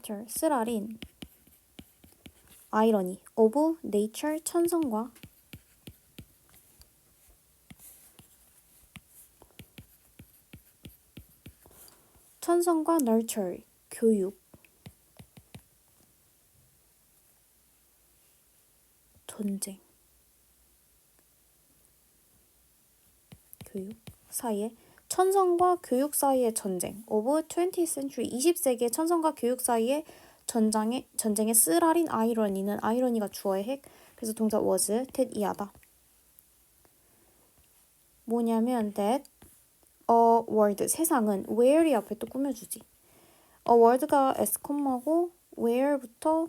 nature. 쓰라린 아이러니. of nature 천성과 천성과 nurture. 교육. 전쟁 교육. 사이에 천성과 교육 사이의 전쟁 of 20th century 20세기의 천성과 교육 사이의 전장의 전쟁의 쓰라린 아이러니는 아이러니가 주어의 핵. 그래서 동사 was that 이하다. 뭐냐면 that a world 세상은 where이 앞에 또 꾸며주지. a world가 s, 고 where부터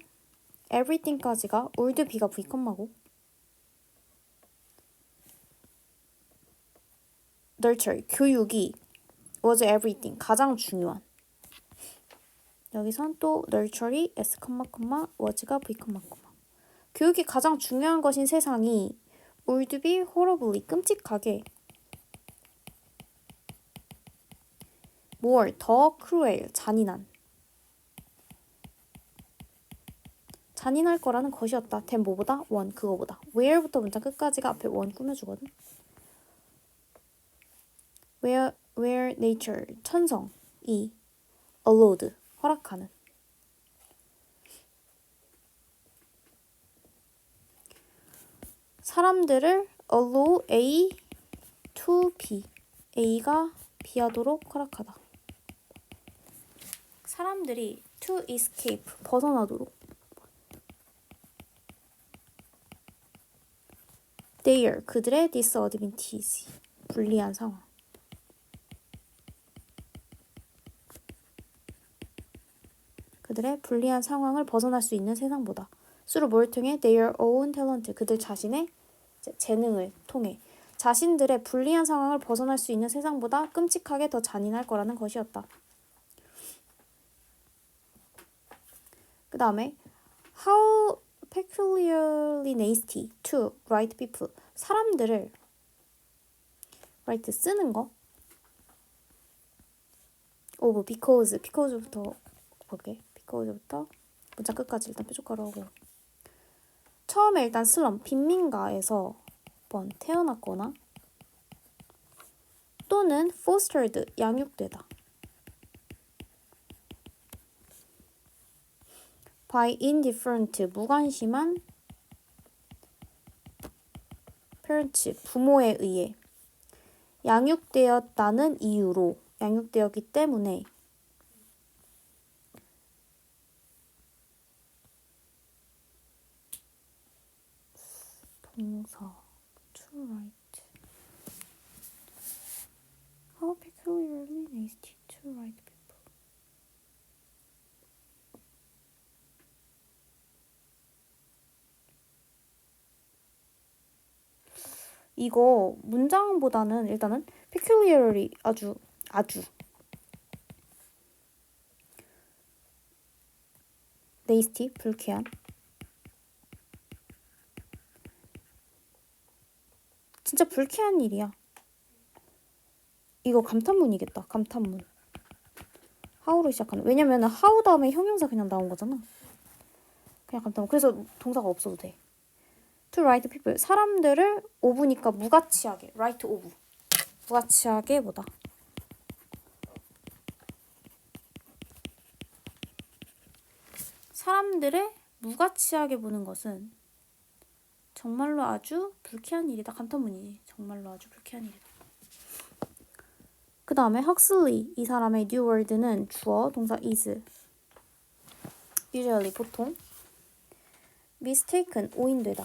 everything까지가 would be가 v, 고 nurture 교육이 was everything 가장 중요한. 여기선 또 nurture이 s, was가 v, 교육이 가장 중요한 것인 세상이 would be horribly 끔찍하게 more 더 cruel 잔인한. 잔인할 거라는 것이었다. 된 뭐보다? 원 그거보다. where부터 문장 끝까지가 앞에 원 꾸며주거든. Where where nature 천성 이 allowed 허락하는 사람들을 allow A to B A가 B하도록 허락하다. 사람들이 to escape 벗어나도록 their 그들의 disadvantage 불리한 상황 그들의 불리한 상황을 벗어날 수 있는 세상보다. 수로 뭘 통해 their own talent 그들 자신의 재능을 통해 자신들의 불리한 상황을 벗어날 수 있는 세상보다 끔찍하게 더 잔인할 거라는 것이었다. 그 다음에 how peculiarly nasty to right people. 사람들을 right 쓰는 거? Of because because부터 볼게 because부터 문장 끝까지 일단 뾰족하로 하고. 처음에 일단 슬럼 빈민가에서 번 태어났거나 또는 fostered 양육되다. by indifferent 무관심한 parents 부모에 의해 양육되었다는 이유로 양육되었기 때문에 동사 to write how peculiarly nasty to write people 이거 문장보다는 일단은 peculiarly 아주 아주 nasty 불쾌한 진짜 불쾌한 일이야. 이거 감탄문이겠다. 감탄문. 하우로 시작하는. 왜냐면 하우 다음에 형용사 그냥 나온 거잖아. 그냥 감탄문. 그래서 동사가 없어도 돼. To write people. 사람들을 오브니까 무가치하게. write over. 무가치하게 뭐다. 사람들을 무가치하게 보는 것은 정말로 아주 불쾌한 일이다. 감탄문이지. 정말로 아주 불쾌한 일이다. 그 다음에 헉슬리 이 사람의 new word는 주어 동사 is usually 보통 mistaken 오인되다.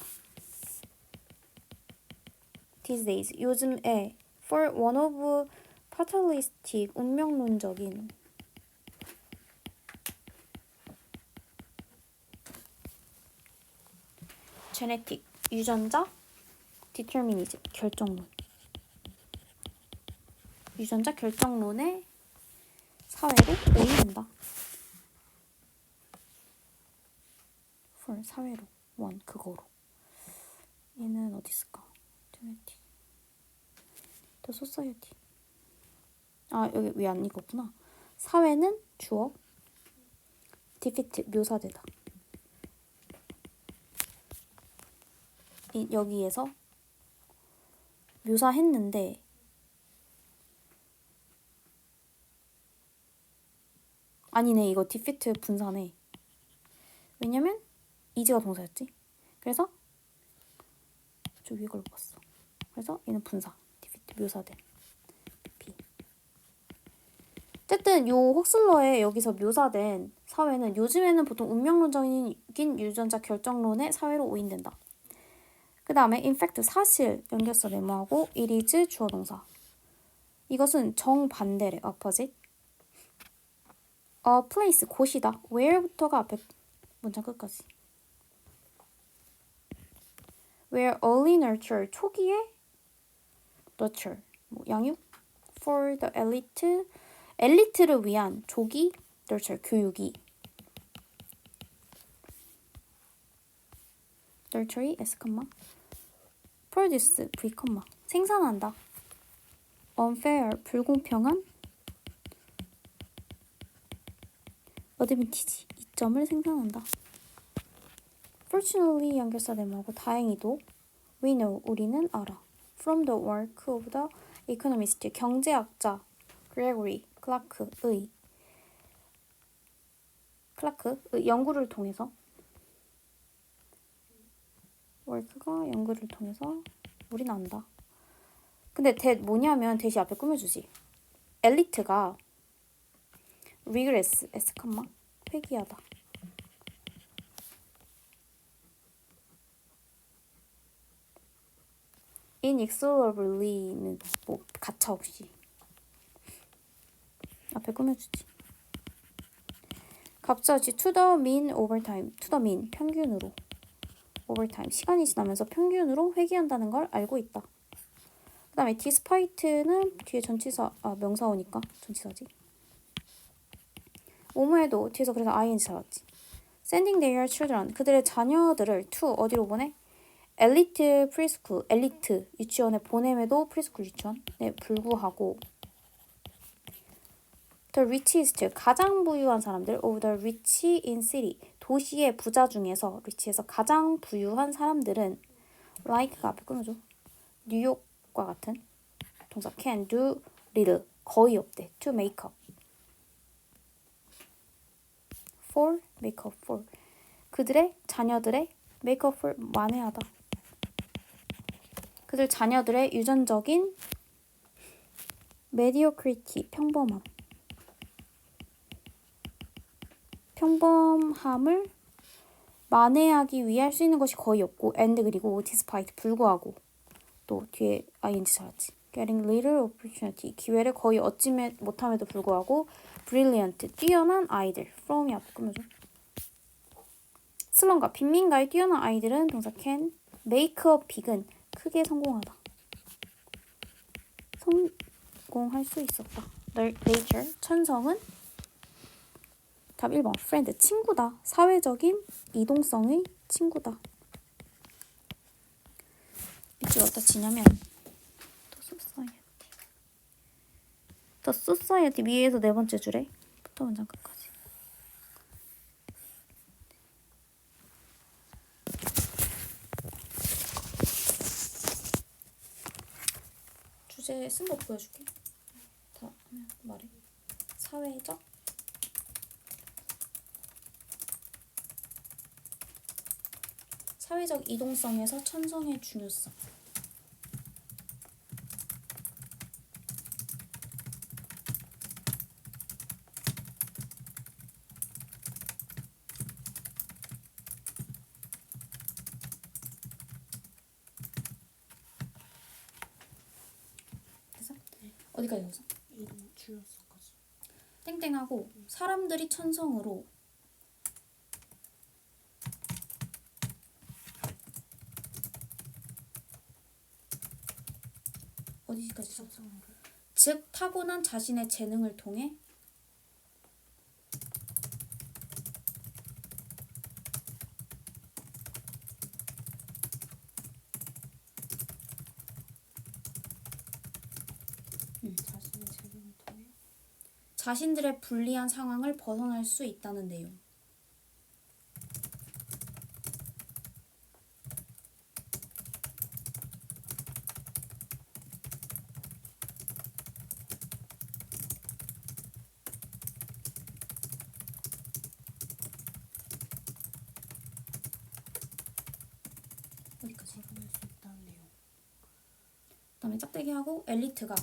these days 요즘에 for one of fatalistic 운명론적인 genetic 유전자 determinism 결정론 유전자 결정론의 사회로 오인한다. for 사회로 원 그거로 얘는 어디 있을까? genetic the society 아 여기 왜 안 읽었구나. 사회는 주어 디피트 묘사되다. 여기에서 묘사했는데 아니네 이거 디피트 분사네. 왜냐면 이지가 동사였지. 그래서 저 위에 걸로 봤어. 그래서 얘는 분사, 디피트 묘사된 PP. 어쨌든 요 혹슬러의 여기서 묘사된 사회는 요즘에는 보통 운명론적인 유전자 결정론의 사회로 오인된다. 그 다음에 in fact 사실 연결사 네모하고 it is 주어 동사. 이것은 정반대래 opposite. a place 곳이다. where부터가 앞에 문장 끝까지. where early nurture 초기에 nurture 뭐 양육 for the elite 엘리트를 위한 조기 nurture 교육이 nurture이 s produce v 생산한다 unfair 불공평한 어드밴티지 이점을 생산한다. Fortunately 연결사 네모하고 다행히도 we know 우리는 알아. From the work of the economist 경제학자 Gregory 클라크의 클라크의 연구를 통해서 work가 연구를 통해서 우린 안다. 근데 대 뭐냐면 대시 앞에 꾸며주지. 엘리트가 regress s 컴마 회귀하다. inexorably는 뭐 가차 없이 앞에 꾸며주지. 갑자기 to the mean 평균으로 over time 시간이 지나면서 평균으로 회귀한다는 걸 알고 있다. 그 다음에 despite는 뒤에 전치사 아 명사어니까 전치사지. 오모에도 뒤에서 그래서 ing 잡았지. Sending their children 그들의 자녀들을 to 어디로 보내? 엘리트 프리스쿨 엘리트 유치원에 보냄에도 프리스쿨 유치원에 불구하고 the richest 가장 부유한 사람들 of the rich in city 도시의 부자 중에서 rich에서 가장 부유한 사람들은 like가 앞에 끊어줘. 뉴욕과 같은 동사 can do little 거의 없대. to make up. for make up for. 그들의 자녀들의 make up for 만회하다. 그들 자녀들의 유전적인 mediocrity 평범함 평범함을 만회하기 위해 할 수 있는 것이 거의 없고 and 그리고 despite 불구하고. 또 뒤에 ing 잘하지. getting little opportunity. 기회를 거의 얻지 못함에도 불구하고 brilliant 뛰어난 아이들. from이 앞에 꾸며줘 슬럼과 빈민가의 뛰어난 아이들은 동사 can make a big은 크게 성공하다. 성공할 수 있었다. Nature 천성은 답 1번 friend 친구다. 사회적인 이동성의 친구다. 밑줄 어디다 치냐면 더 society. 더 society 위에서 네 번째 줄에 부터 문장 끝까지. 주제 쓴 거 보여줄게. 다 하면 말해. 사회적 사회적 이동성에서 천성의 중요성. 어디까지 했어? 이름 줄였어까지. 땡땡하고 사람들이 천성으로 어디까지 있어? 천성으로. 즉 타고난 자신의 재능을 통해 자신의 재능을 통해 자신들의 불리한 상황을 벗어날 수 있다는 내용. 어디까지? 거론할 수 있다는 내용. 그 다음에 짝대기하고 엘리트가